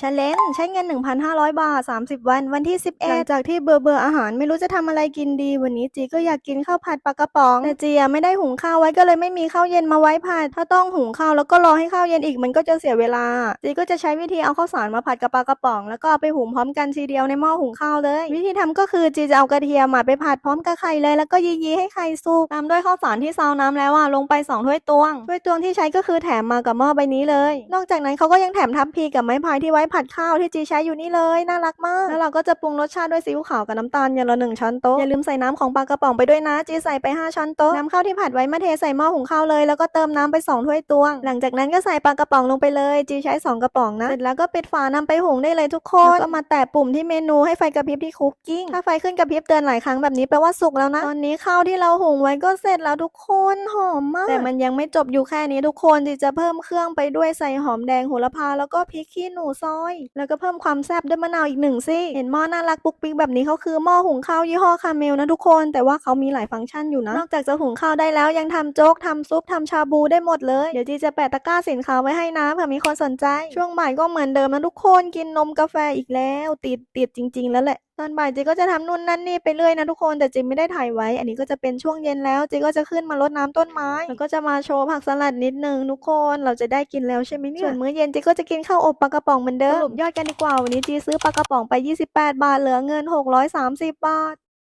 ชเลนใช้เงิน 1,500 บาท 30 วัน วันที่ 11หลังจากที่เบื่อเบื่ออาหารไม่รู้จะทำอะไรกินดี วันนี้จีก็อยากกินข้าวผัดปลากระป๋อง แต่จีอะไม่ได้หุงข้าวไว้ก็เลยไม่มีข้าวเย็นมาไว้ผัด ถ้าต้องหุงข้าวแล้วก็รอให้ข้าวเย็นอีกมันก็จะเสียเวลา จีก็จะใช้วิธีเอาข้าวสารมาผัดกับปลากระป๋อง แล้วก็เอาไปหุงพร้อมกันทีเดียวในหม้อหุงข้าวเลย วิธีทำก็คือจีจะเอากระเทียมอะไปผัดพร้อมกับไข่เลย แล้วก็ยีๆให้ไข่สุกตามด้วยข้าวสารที่ซาวน้ำแล้วอะลงไปสองถ้วยตวงถ้วยตวงที่ใช้ก็คือแถมมากับหม้อใบนี้เลย นอกจากนั้นเขาก็ยังแถมทัพพีกับไม้พายที่ไว้ผัดข้าวที่จีใช้อยู่นี่เลย น่ารักมาก แล้วเราก็จะปรุงรสชาติด้วยซีอิ๊วขาวกับน้ำตาลอย่างละหนึ่งช้อนโต๊ะ อย่าลืมใส่น้ำของปลากระป๋องไปด้วยนะ จีใส่ไป 5 ช้อนโต๊ะ น้ำข้าวที่ผัดไว้มาเทใส่หม้อหุงข้าวเลย แล้วก็เติมน้ำไป2ถ้วยตวง หลังจากนั้นก็ใส่ปลากระป๋องลงไปเลย จีใช้ 2 กระป๋องนะ เสร็จแล้วก็ปิดฝานำไปหุงได้เลยทุกคนแล้วก็มาแตะปุ่มที่เมนูให้ไฟกระพริบที่คุกกิ้ง ถ้าไฟขึ้นกระพริบเตือนหลายครั้งแบบนี้แปลว่าสุกแล้วนะ ตอนนี้ข้าวที่เราหุงไว้ก็เสร็จแล้วทุกคนหอมมาก แต่มันยังไม่จบอยู่แค่นี้ทุกคนจีจะเพิ่มเครื่องไปด้วยใส่หอมแดงโหระพาแล้วก็พริกขี้หนูซอย แล้วก็เพิ่มความแซ่บด้วยมะนาวอีกหนึ่งซี่เห็นหม้อน่ารักปุ๊กปิ๊กแบบนี้เขาคือหม้อหุงข้าวยี่ห้อคาเมลนะทุกคนแต่ว่าเขามีหลายฟังก์ชันอยู่นะนอกจากจะหุงข้าวได้แล้วยังทำโจ๊กทำซุปทำชาบูได้หมดเลย เดี๋ยวจีจะแปะตะกร้าสินค้าไว้ให้นะเผื่อมีคนสนใจ ช่วงบ่ายก็เหมือนเดิมนะทุกคนกินนมกาแฟอีกแล้ว ติดติดจริง ๆ แล้วแหละ ตอนบ่ายเจก็จะทำนู่นนั่นนี่ไปเรื่อยนะทุกคนแต่เจไม่ได้ถ่ายไว้ อันนี้ก็จะเป็นช่วงเย็นแล้วเจก็จะขึ้นมารดน้ำต้นไม้แล้วก็จะมาโชว์ผักสลัดนิดนึงทุกคนเราจะได้กินแล้วใช่ไหมเนี่ยส่วนมื้อเย็นเจก็จะกินข้าวอบปลากระป๋องเหมือนเดิมสรุปยอดกันดีกว่าวันนี้จีซื้อปลากระป๋องไป 28 บาทเหลือเงิน 630 บาท